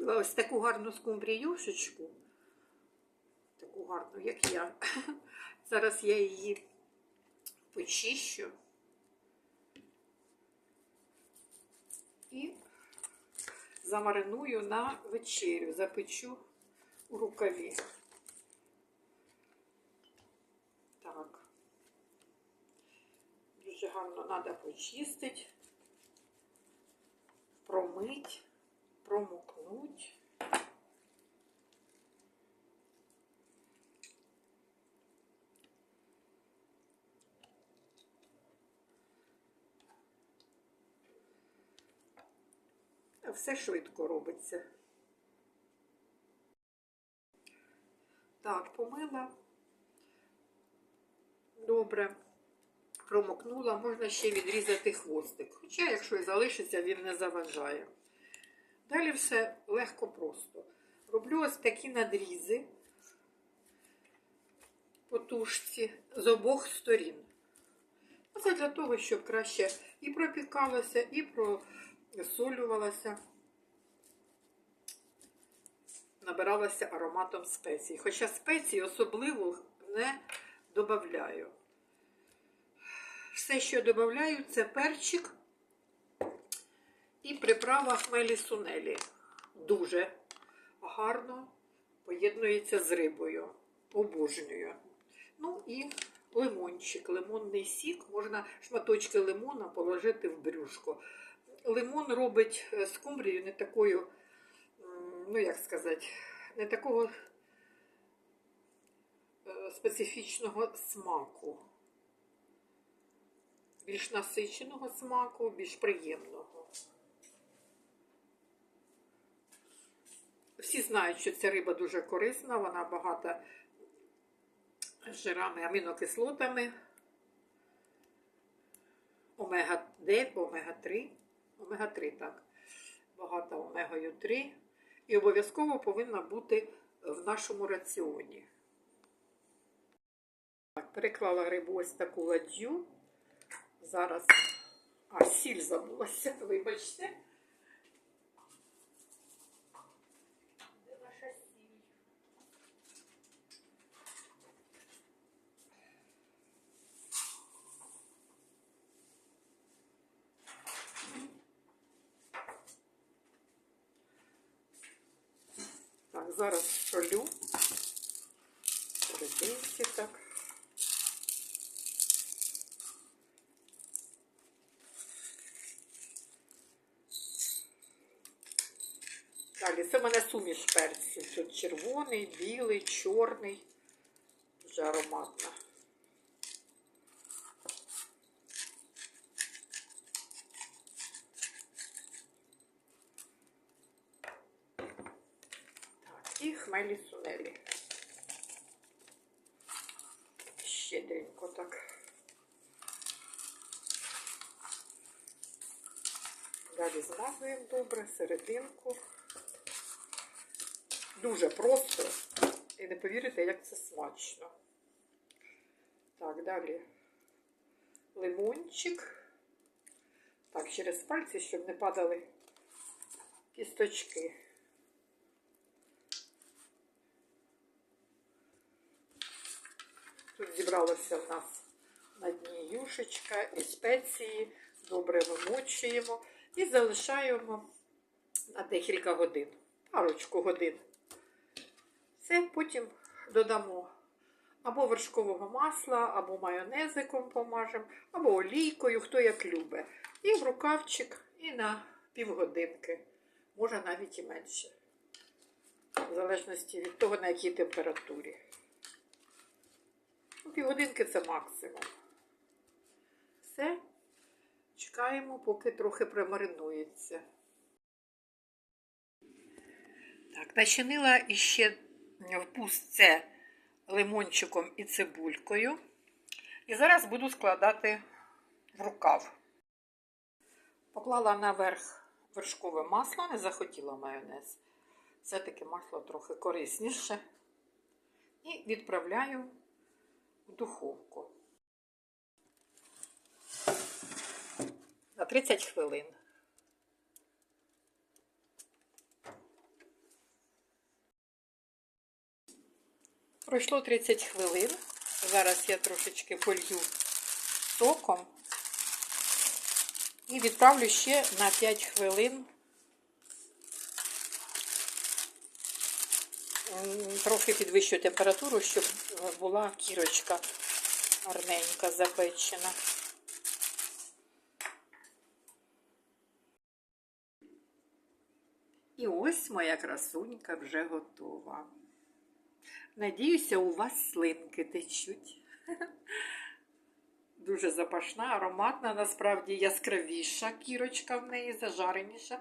Ось таку гарну скумбріюшечку. Таку гарну, як я. Зараз я її почищу. І замариную на вечерю, запечу у рукаві. Так. Дуже гарно треба почистити, промить, промокнуть. А Все швидко робиться. Так, помила. Добре. Промокнула, можна ще відрізати хвостик. Хоча, якщо і залишиться, він не заважає. Далі все легко просто. Роблю ось такі надрізи по тушці з обох сторін. Це для того, щоб краще і пропікалося, і просолювалося, набиралося ароматом спецій. Хоча спецій особливо не додаю. Все, що додаю, це перчик і приправа хмелі сунелі. Дуже гарно поєднується з рибою. Обожнюю. Ну і лимончик, лимонний сік. Можна шматочки лимона положити в брюшко. Лимон робить е, скумбрію не такою, ну як сказати, не такого е, специфічного смаку. Більш насиченого смаку, більш приємного. Всі знають, що ця риба дуже корисна, вона багата жирами, амінокислотами, омега-9, омега-3, омега-3, так, багата омегою 3. І обов'язково повинна бути в нашому раціоні. Так, переклала рибу ось таку ладью. Зараз. А, сіль забулася, вибачте. Так, зараз солю. Серединці так. Далі, це в мене суміш перців. Тут червоний, білий, чорний. Дуже ароматно. Так, і хмелі сунелі. Щедренько так. Далі змазуємо добре серединку. Дуже просто. І не повірите, як це смачно. Так, далі лимончик. Так, через пальці, щоб не падали кісточки. Тут зібралося в нас на дні юшечка і спеції. Добре вимочуємо і залишаємо на декілька годин, парочку годин. Це потім додамо або вершкового масла, або майонезиком помажемо, або олійкою, хто як любить. І в рукавчик, і на півгодинки, може навіть і менше. В залежності від того, на якій температурі. Ну, Півгодинки це максимум. Все. Чекаємо, поки трохи примаринується. Так, начинила іще впус це лимончиком і цибулькою. І зараз буду складати в рукав. Поклала наверх вершкове масло, не захотіла майонез. Все-таки масло трохи корисніше. І відправляю в духовку на 30 хвилин. Пройшло 30 хвилин. Зараз я трошечки полью соком і відправлю ще на 5 хвилин. Трохи підвищую температуру, щоб була кірочка гарненька запечена. І ось моя красунька вже готова. Надіюся, у вас слинки течуть. Дуже запашна, ароматна, насправді яскравіша кірочка в неї, зажареніша.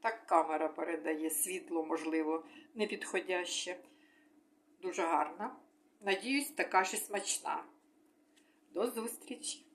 Так камера передає світло, можливо, непідходяще. Дуже гарна. Надіюсь, така ж і смачна. До зустрічі!